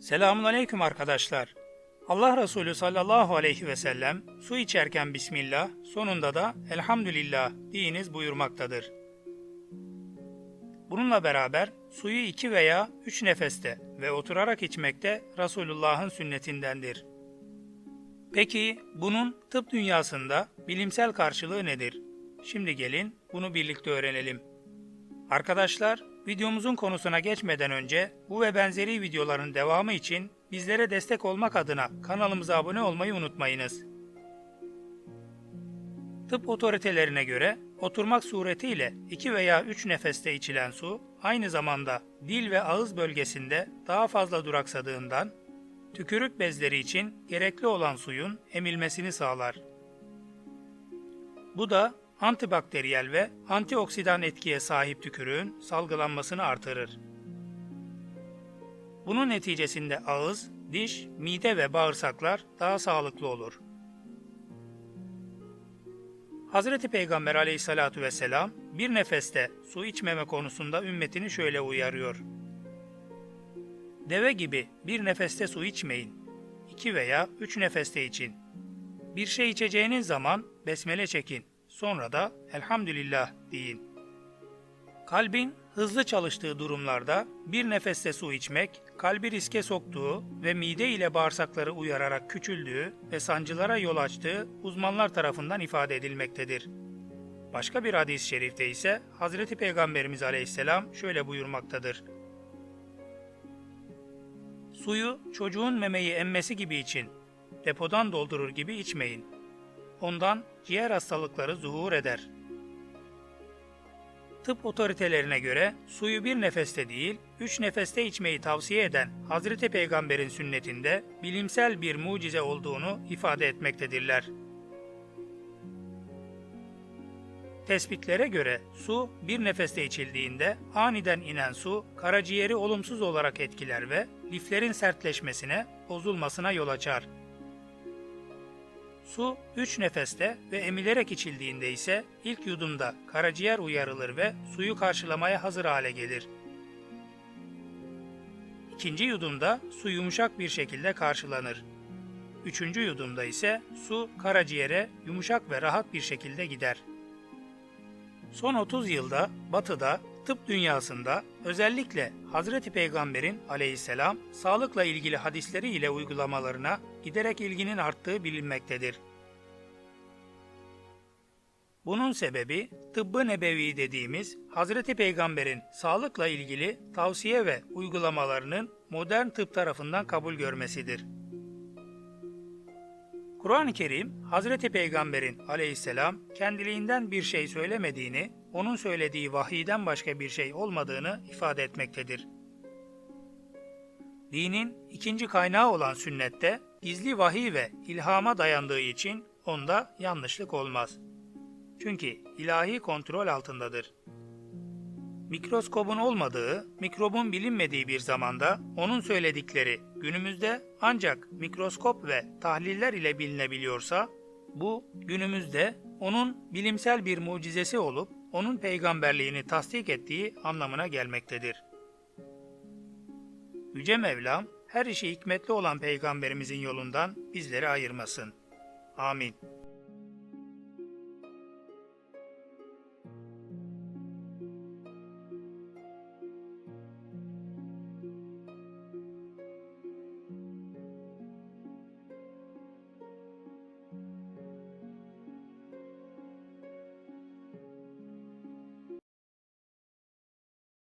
Selamun Aleyküm arkadaşlar. Allah Resulü sallallahu aleyhi ve sellem su içerken Bismillah, sonunda da Elhamdülillah deyiniz buyurmaktadır. Bununla beraber suyu iki veya üç nefeste ve oturarak içmek de Resulullah'ın sünnetindendir. Peki bunun tıp dünyasında bilimsel karşılığı nedir? Şimdi gelin bunu birlikte öğrenelim. Arkadaşlar, videomuzun konusuna geçmeden önce bu ve benzeri videoların devamı için bizlere destek olmak adına kanalımıza abone olmayı unutmayınız. Tıp otoritelerine göre oturmak suretiyle 2 veya 3 nefeste içilen su aynı zamanda dil ve ağız bölgesinde daha fazla duraksadığından tükürük bezleri için gerekli olan suyun emilmesini sağlar. Bu da antibakteriyel ve antioksidan etkiye sahip tükürüğün salgılanmasını artırır. Bunun neticesinde ağız, diş, mide ve bağırsaklar daha sağlıklı olur. Hazreti Peygamber aleyhissalatu vesselam bir nefeste su içmeme konusunda ümmetini şöyle uyarıyor. Deve gibi bir nefeste su içmeyin. İki veya üç nefeste için. Bir şey içeceğiniz zaman besmele çekin. Sonra da elhamdülillah deyin. Kalbin hızlı çalıştığı durumlarda bir nefeste su içmek, kalbi riske soktuğu ve mide ile bağırsakları uyararak küçüldüğü ve sancılara yol açtığı uzmanlar tarafından ifade edilmektedir. Başka bir hadis-i şerifte ise Hazreti Peygamberimiz Aleyhisselam şöyle buyurmaktadır. Suyu çocuğun memeyi emmesi gibi için, depodan doldurur gibi içmeyin. Ondan ciğer hastalıkları zuhur eder. Tıp otoritelerine göre suyu bir nefeste değil, üç nefeste içmeyi tavsiye eden Hazreti Peygamber'in sünnetinde bilimsel bir mucize olduğunu ifade etmektedirler. Tespitlere göre su bir nefeste içildiğinde aniden inen su karaciğeri olumsuz olarak etkiler ve liflerin sertleşmesine, bozulmasına yol açar. Su 3 nefeste ve emilerek içildiğinde ise ilk yudumda karaciğer uyarılır ve suyu karşılamaya hazır hale gelir. İkinci yudumda su yumuşak bir şekilde karşılanır. Üçüncü yudumda ise su karaciğere yumuşak ve rahat bir şekilde gider. Son 30 yılda Batı'da, tıp dünyasında özellikle Hazreti Peygamber'in aleyhisselam sağlıkla ilgili hadisleri ile uygulamalarına giderek ilginin arttığı bilinmektedir. Bunun sebebi tıbbı nebevi dediğimiz Hazreti Peygamber'in sağlıkla ilgili tavsiye ve uygulamalarının modern tıp tarafından kabul görmesidir. Kur'an-ı Kerim, Hazreti Peygamber'in aleyhisselam kendiliğinden bir şey söylemediğini, onun söylediği vahiyden başka bir şey olmadığını ifade etmektedir. Dinin ikinci kaynağı olan sünnette gizli vahiy ve ilhama dayandığı için onda yanlışlık olmaz. Çünkü ilahi kontrol altındadır. Mikroskobun olmadığı, mikrobun bilinmediği bir zamanda onun söyledikleri günümüzde ancak mikroskop ve tahliller ile bilinebiliyorsa, bu günümüzde onun bilimsel bir mucizesi olup onun peygamberliğini tasdik ettiği anlamına gelmektedir. Yüce Mevlam her işi hikmetli olan peygamberimizin yolundan bizleri ayırmasın. Amin.